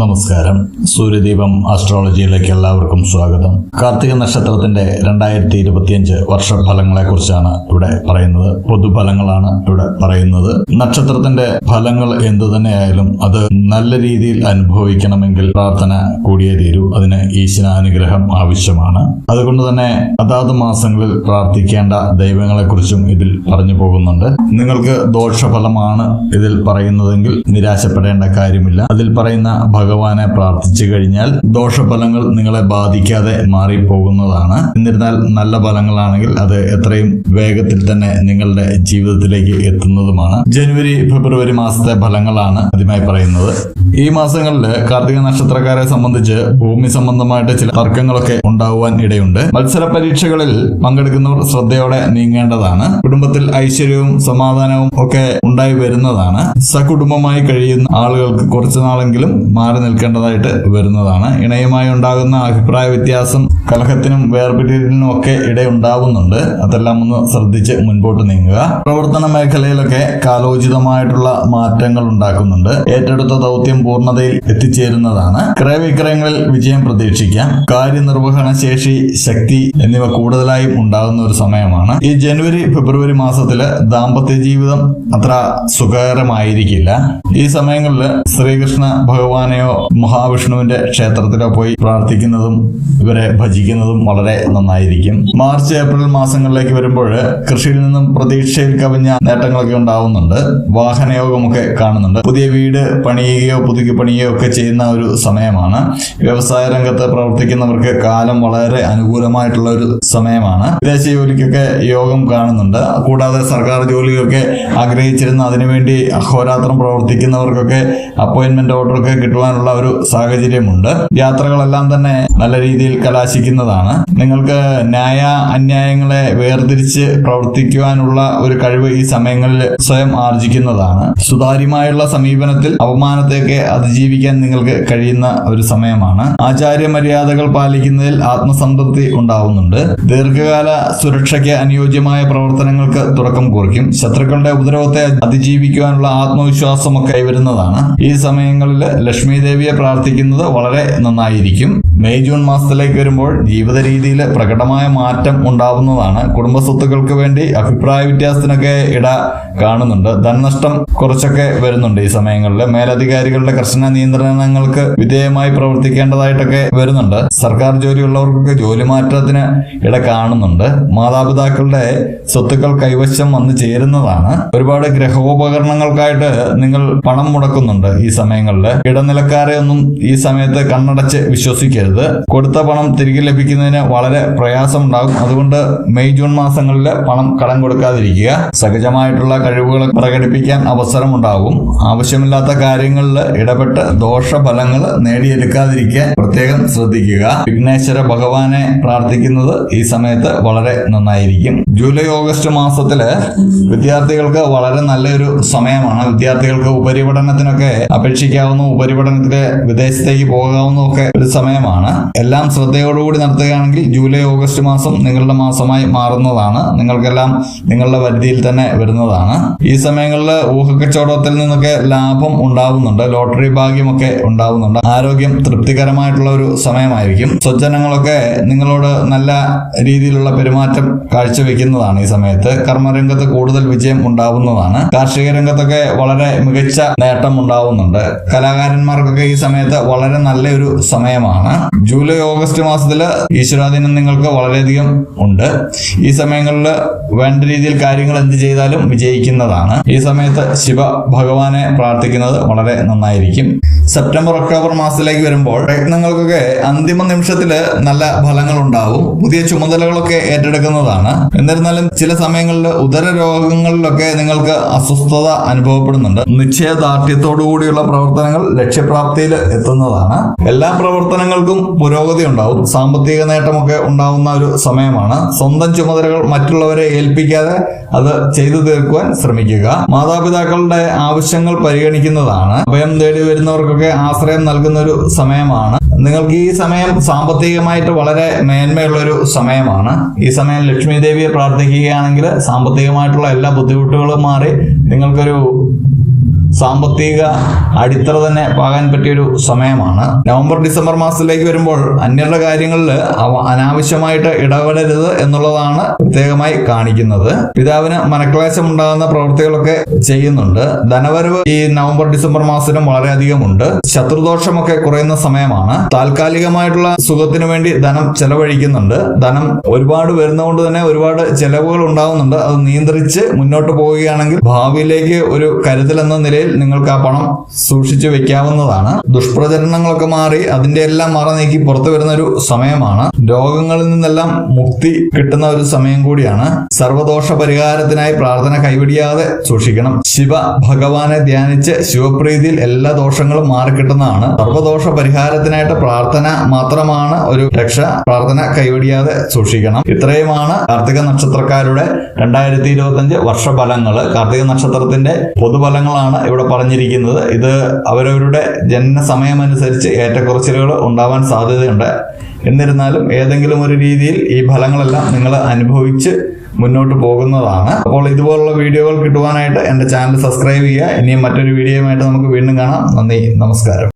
നമസ്കാരം. സൂര്യദീപം ആസ്ട്രോളജിയിലേക്ക് എല്ലാവർക്കും സ്വാഗതം. കാർത്തിക നക്ഷത്രത്തിന്റെ രണ്ടായിരത്തി ഇരുപത്തിയഞ്ച് വർഷഫലങ്ങളെ കുറിച്ചാണ് ഇവിടെ പറയുന്നത്. പൊതുഫലങ്ങളാണ് ഇവിടെ പറയുന്നത്. നക്ഷത്രത്തിന്റെ ഫലങ്ങൾ എന്തു തന്നെയായാലും അത് നല്ല രീതിയിൽ അനുഭവിക്കണമെങ്കിൽ പ്രാർത്ഥന കൂടിയേ തീരൂ. അതിന് ഈശ്വരാനുഗ്രഹം ആവശ്യമാണ്. അതുകൊണ്ട് തന്നെ അതാത് മാസങ്ങളിൽ പ്രാർത്ഥിക്കേണ്ട ദൈവങ്ങളെ കുറിച്ചും ഇതിൽ പറഞ്ഞു പോകുന്നുണ്ട്. നിങ്ങൾക്ക് ദോഷഫലമാണ് ഇതിൽ പറയുന്നതെങ്കിൽ നിരാശപ്പെടേണ്ട കാര്യമില്ല. അതിൽ പറയുന്ന ഭഗവാനെ പ്രാർത്ഥിച്ചു കഴിഞ്ഞാൽ ദോഷഫലങ്ങൾ നിങ്ങളെ ബാധിക്കാതെ മാറിപ്പോകുന്നതാണ്. എന്നിരുന്നാൽ നല്ല ഫലങ്ങളാണെങ്കിൽ അത് എത്രയും വേഗത്തിൽ തന്നെ നിങ്ങളുടെ ജീവിതത്തിലേക്ക് എത്തുന്നതുമാണ്. ജനുവരി ഫെബ്രുവരി മാസത്തെ ഫലങ്ങളാണ് ആദ്യമായി പറയുന്നത്. ഈ മാസങ്ങളിൽ കാർത്തിക നക്ഷത്രക്കാരെ സംബന്ധിച്ച് ഭൂമി സംബന്ധമായിട്ട് ചില തർക്കങ്ങളൊക്കെ ഉണ്ടാവാൻ ഇടയുണ്ട്. മത്സര പരീക്ഷകളിൽ പങ്കെടുക്കുന്നവർ ശ്രദ്ധയോടെ നീങ്ങേണ്ടതാണ്. കുടുംബത്തിൽ ഐശ്വര്യവും സമാധാനവും ഒക്കെ ഉണ്ടായി വരുന്നതാണ്. സകുടുംബമായി കഴിയുന്ന ആളുകൾക്ക് കുറച്ചു നാളെങ്കിലും മാറി നിൽക്കേണ്ടതായിട്ട് വരുന്നതാണ്. ഇണയുമായി ഉണ്ടാകുന്ന അഭിപ്രായ വ്യത്യാസം കലഹത്തിനും വേർപിരിയലിനും ഒക്കെ ഇടയുണ്ടാവുന്നുണ്ട് അതെല്ലാം ഒന്ന് ശ്രദ്ധിച്ച് മുൻപോട്ട് നീങ്ങുക. പ്രവർത്തന മേഖലയിലൊക്കെ കാലോചിതമായിട്ടുള്ള മാറ്റങ്ങൾ ഉണ്ടാക്കുന്നുണ്ട്. ഏറ്റെടുത്ത ദൗത്യം പൂർണതയിൽ എത്തിച്ചേരുന്നതാണ്. ക്രയവിക്രയങ്ങളിൽ വിജയം പ്രതീക്ഷിക്കാം. കാര്യനിർവഹണ ശേഷി ശക്തി എന്നിവ കൂടുതലായും ഉണ്ടാകുന്ന ഒരു സമയമാണ്. ഈ ജനുവരി ഫെബ്രുവരി മാസത്തിൽ ദാമ്പത്യ ജീവിതം അത്ര സുഖകരമായിരിക്കില്ല. ഈ സമയങ്ങളിൽ ശ്രീകൃഷ്ണ ഭഗവാനെയോ മഹാവിഷ്ണുവിന്റെ ക്ഷേത്രത്തിലോ പോയി പ്രാർത്ഥിക്കുന്നതും ഇവരെ ഭജിക്കുന്നതും വളരെ നന്നായിരിക്കും. മാർച്ച് ഏപ്രിൽ മാസങ്ങളിലേക്ക് വരുമ്പോൾ കൃഷിയിൽ നിന്നും പ്രതീക്ഷയിൽ കവിഞ്ഞ നേട്ടങ്ങളൊക്കെ ഉണ്ടാവുന്നുണ്ട്. വാഹനയോഗമൊക്കെ കാണുന്നുണ്ട്. പുതിയ വീട് പണിയുകയോ പുതുക്കി പണിയുകയോ ഒക്കെ ചെയ്യുന്ന ഒരു സമയമാണ്. വ്യവസായ രംഗത്ത് പ്രവർത്തിക്കുന്നവർക്ക് കാലം വളരെ അനുകൂലമായിട്ടുള്ള ഒരു സമയമാണ്. വിദേശ ജോലിക്കൊക്കെ യോഗം കാണുന്നുണ്ട്. കൂടാതെ സർക്കാർ ജോലിയൊക്കെ ആഗ്രഹിച്ചിരുന്ന അതിനുവേണ്ടി അഹോരാത്രം പ്രവർത്തിക്കുന്നവർക്കൊക്കെ അപ്പോയിന്റ്മെന്റ് ഓർഡർ ഒക്കെ കിട്ടുവാനുള്ള ഒരു സാഹചര്യമുണ്ട്. യാത്രകളെല്ലാം തന്നെ നല്ല രീതിയിൽ കലാശിക്കുന്നതാണ്. നിങ്ങൾക്ക് ന്യായ അന്യായങ്ങളെ വേർതിരിച്ച് പ്രവർത്തിക്കുവാനുള്ള ഒരു കഴിവ് ഈ സമയങ്ങളിൽ സ്വയം ആർജിക്കുന്നതാണ്. സുതാര്യമായുള്ള സമീപനത്തിൽ അപമാനത്തെയൊക്കെ അതിജീവിക്കാൻ നിങ്ങൾക്ക് കഴിയുന്ന ഒരു സമയമാണ്. ആചാര്യ മര്യാദകൾ പാലിക്കുന്നതിൽ ആത്മസംതൃപ്തി ഉണ്ടാവുന്നുണ്ട്. ദീർഘകാല സുരക്ഷയ്ക്ക് അനുയോജ്യമായ പ്രവർത്തനങ്ങൾക്ക് തുടക്കം കുറിക്കും. ശത്രുക്കളുടെ ഉപദ്രവത്തെ അതിജീവിക്കുവാനുള്ള ആത്മവിശ്വാസമൊക്കെ കൈവരുന്നതാണ്. ഈ സമയങ്ങളിൽ ലക്ഷ്മി ദേവിയെ പ്രാർത്ഥിക്കുന്നത് വളരെ നന്നായിരിക്കും. മെയ് ജൂൺ മാസത്തിലേക്ക് വരുമ്പോൾ ജീവിത രീതിയിൽ പ്രകടമായ മാറ്റം ഉണ്ടാവുന്നതാണ്. കുടുംബസ്വത്തുക്കൾക്ക് വേണ്ടി അഭിപ്രായ വ്യത്യാസത്തിനൊക്കെ ഇട കാണുന്നുണ്ട്. ധനനഷ്ടം കുറച്ചൊക്കെ വരുന്നുണ്ട് ഈ സമയങ്ങളിൽ മേലധികാരികളുടെ കർശന നിയന്ത്രണങ്ങൾക്ക് വിധേയമായി പ്രവർത്തിക്കേണ്ടതായിട്ടൊക്കെ വരുന്നുണ്ട്. സർക്കാർ ജോലിയുള്ളവർക്കൊക്കെ ജോലി മാറ്റത്തിന് ഇട കാണുന്നുണ്ട്. മാതാപിതാക്കളുടെ സ്വത്തുക്കൾ കൈവശം വന്നു ചേരുന്നതാണ്. ഒരുപാട് ഗ്രഹോപകരണങ്ങൾക്കായിട്ട് നിങ്ങൾ പണം മുടക്കുന്നുണ്ട് ഈ സമയങ്ങളിൽ ഇടനിലക്കാരെ ഒന്നും ഈ സമയത്ത് കണ്ണടച്ച് വിശ്വസിക്കരുത്. കൊടുത്ത പണം തിരികെ ലഭിക്കുന്നതിന് വളരെ പ്രയാസമുണ്ടാകും. അതുകൊണ്ട് മെയ് ജൂൺ മാസങ്ങളിൽ പണം കടം കൊടുക്കാതിരിക്കുക. സഹജമായിട്ടുള്ള കഴിവുകൾ പ്രകടിപ്പിക്കാൻ അവസരമുണ്ടാകും. ആവശ്യമില്ലാത്ത കാര്യങ്ങളിൽ ഇടപെട്ട് ദോഷഫലങ്ങൾ നേടിയെടുക്കാതിരിക്കാൻ പ്രത്യേകം ശ്രദ്ധിക്കുക. വിഘ്നേശ്വര ഭഗവാനെ പ്രാർത്ഥിക്കുന്നത് ഈ സമയത്ത് വളരെ നന്നായിരിക്കും. ജൂലൈ ഓഗസ്റ്റ് മാസത്തിൽ വിദ്യാർത്ഥികൾക്ക് വളരെ നല്ലൊരു സമയമാണ്. വിദ്യാർത്ഥികൾക്ക് ഉപരിപഠനത്തിനൊക്കെ അപേക്ഷിക്കാവുന്ന ഉപരിപഠനത്തിന് വിദേശത്തേക്ക് പോകാവുന്ന ഒക്കെ ഒരു സമയമാണ്. എല്ലാം ശ്രദ്ധയോടുകൂടി നടത്തുകയാണെങ്കിൽ ജൂലൈ ഓഗസ്റ്റ് മാസം നിങ്ങളുടെ മാസമായി മാറുന്നതാണ്. നിങ്ങൾക്കെല്ലാം നിങ്ങളുടെ പരിധിയിൽ തന്നെ വരുന്നതാണ്. ഈ സമയങ്ങളിൽ ഊഹക്കച്ചവടത്തിൽ നിന്നൊക്കെ ലാഭം ഉണ്ടാവുന്നുണ്ട്. ലോട്ടറി ഭാഗ്യമൊക്കെ ഉണ്ടാവുന്നുണ്ട്. ആരോഗ്യം തൃപ്തികരമായിട്ടുള്ള ഒരു സമയമായിരിക്കും. സ്വജനങ്ങളൊക്കെ നിങ്ങളോട് നല്ല രീതിയിലുള്ള പെരുമാറ്റം കാഴ്ചവെക്കുന്നതാണ് ഈ സമയത്ത്. കർമ്മരംഗത്ത് കൂടുതൽ വിജയം ഉണ്ടാവുന്നതാണ്. കാർഷിക രംഗത്തൊക്കെ വളരെ മികച്ച നേട്ടം ഉണ്ടാവുന്നുണ്ട്. കലാകാരന്മാർക്കൊക്കെ ഈ സമയത്ത് വളരെ നല്ലൊരു സമയമാണ്. ജൂലൈ ഓഗസ്റ്റ് മാസത്തിൽ ഈശ്വരാധീനം നിങ്ങൾക്ക് വളരെയധികം ഉണ്ട്. ഈ സമയങ്ങളിൽ വേണ്ട രീതിയിൽ കാര്യങ്ങൾ എന്ത് ചെയ്താലും വിജയിക്കുന്നതാണ്. ഈ സമയത്ത് ശിവ ഭഗവാനെ പ്രാർത്ഥിക്കുന്നത് വളരെ നന്നായിരിക്കും. സെപ്റ്റംബർ ഒക്ടോബർ മാസത്തിലേക്ക് വരുമ്പോൾ പ്രയത്നങ്ങൾക്കൊക്കെ അന്തിമ നിമിഷത്തിൽ നല്ല ഫലങ്ങൾ ഉണ്ടാവും പുതിയ ചുമതലകളൊക്കെ ഏറ്റെടുക്കുന്നതാണ്. എന്നിരുന്നാലും ചില സമയങ്ങളിൽ ഉദര രോഗങ്ങളിലൊക്കെ നിങ്ങൾക്ക് അസ്വസ്ഥത അനുഭവപ്പെടുന്നുണ്ട്. നിശ്ചയദാർഢ്യത്തോടു കൂടിയുള്ള പ്രവർത്തനങ്ങൾ ലക്ഷ്യപ്രാപ്തിയിൽ എത്തുന്നതാണ്. എല്ലാ പ്രവർത്തനങ്ങൾക്കും പുരോഗതി ഉണ്ടാവും. സാമ്പത്തിക നേട്ടമൊക്കെ ഉണ്ടാവുന്ന ഒരു സമയമാണ്. സ്വന്തം ചുമതലകൾ മറ്റുള്ളവരെ ഏൽപ്പിക്കാതെ അത് ചെയ്തു തീർക്കുവാൻ ശ്രമിക്കുക. മാതാപിതാക്കളുടെ ആവശ്യങ്ങൾ പരിഗണിക്കുന്നതാണ്. അഭയം തേടി വരുന്നവർക്കൊക്കെ ആശ്രയം നൽകുന്ന ഒരു സമയമാണ്. നിങ്ങൾക്ക് ഈ സമയം സാമ്പത്തികമായിട്ട് വളരെ മേന്മയുള്ള ഒരു സമയമാണ്. ഈ സമയം ലക്ഷ്മി ദേവിയെ പ്രാർത്ഥിക്കുകയാണെങ്കിൽ സാമ്പത്തികമായിട്ടുള്ള എല്ലാ ബുദ്ധിമുട്ടുകളും മാറി നിങ്ങൾക്കൊരു സാമ്പത്തിക അടിത്തറ തന്നെ പാകാൻ പറ്റിയൊരു സമയമാണ്. നവംബർ ഡിസംബർ മാസത്തിലേക്ക് വരുമ്പോൾ അന്യരുടെ കാര്യങ്ങളിൽ അനാവശ്യമായിട്ട് ഇടപെടരുത് എന്നുള്ളതാണ് പ്രത്യേകമായി കാണിക്കുന്നത്. പിതാവിന് മനക്ലേശം ഉണ്ടാകുന്ന പ്രവൃത്തികളൊക്കെ ചെയ്യുന്നുണ്ട്. ധനവരവ് ഈ നവംബർ ഡിസംബർ മാസത്തിലും വളരെയധികം ഉണ്ട് ശത്രുദോഷമൊക്കെ കുറയുന്ന സമയമാണ്. താൽക്കാലികമായിട്ടുള്ള സുഖത്തിന് വേണ്ടി ധനം ചെലവഴിക്കുന്നുണ്ട്. ധനം ഒരുപാട് വരുന്നതുകൊണ്ട് തന്നെ ഒരുപാട് ചെലവുകൾ ഉണ്ടാകുന്നുണ്ട് അത് നിയന്ത്രിച്ച് മുന്നോട്ട് പോവുകയാണെങ്കിൽ ഭാവിയിലേക്ക് ഒരു കരുതൽ എന്ന നിലയിൽ നിങ്ങൾക്ക് ആ പണം സൂക്ഷിച്ചു വെക്കാവുന്നതാണ്. ദുഷ്പ്രചരണങ്ങളൊക്കെ മാറി അതിന്റെ എല്ലാം മറ നീക്കി പുറത്തു വരുന്ന ഒരു സമയമാണ്. രോഗങ്ങളിൽ നിന്നെല്ലാം മുക്തി കിട്ടുന്ന ഒരു സമയം കൂടിയാണ്. സർവദോഷ പരിഹാരത്തിനായി പ്രാർത്ഥന കൈവിടിയാതെ സൂക്ഷിക്കണം. ശിവ ഭഗവാനെ ധ്യാനിച്ച് ശിവപ്രീതിയിൽ എല്ലാ ദോഷങ്ങളും മാറിക്കിട്ടുന്നതാണ് സർവദോഷ പരിഹാരത്തിനായിട്ട് പ്രാർത്ഥന മാത്രമാണ് ഒരു രക്ഷ. പ്രാർത്ഥന കൈവിടിയാതെ സൂക്ഷിക്കണം. ഇത്രയുമാണ് കാർത്തിക നക്ഷത്രക്കാരുടെ രണ്ടായിരത്തി ഇരുപത്തി അഞ്ച് വർഷഫലങ്ങൾ കാർത്തിക നക്ഷത്രത്തിന്റെ പൊതുഫലങ്ങളാണ് ഇവിടെ പറഞ്ഞിരിക്കുന്നത് ഇത് അവരവരുടെ ജനന സമയമനുസരിച്ച് ഏറ്റക്കുറച്ചിലുകൾ ഉണ്ടാവാൻ സാധ്യതയുണ്ട്. എന്നിരുന്നാലും ഏതെങ്കിലും ഒരു രീതിയിൽ ഈ ഫലങ്ങളെല്ലാം നിങ്ങൾ അനുഭവിച്ച് മുന്നോട്ട് പോകുന്നതാണ്. അപ്പോൾ ഇതുപോലുള്ള വീഡിയോകൾ കിട്ടുവാനായിട്ട് എന്റെ ചാനൽ സബ്സ്ക്രൈബ് ചെയ്യുക. ഇനിയും മറ്റൊരു വീഡിയോയുമായിട്ട് നമുക്ക് വീണ്ടും കാണാം. നന്ദി നമസ്കാരം.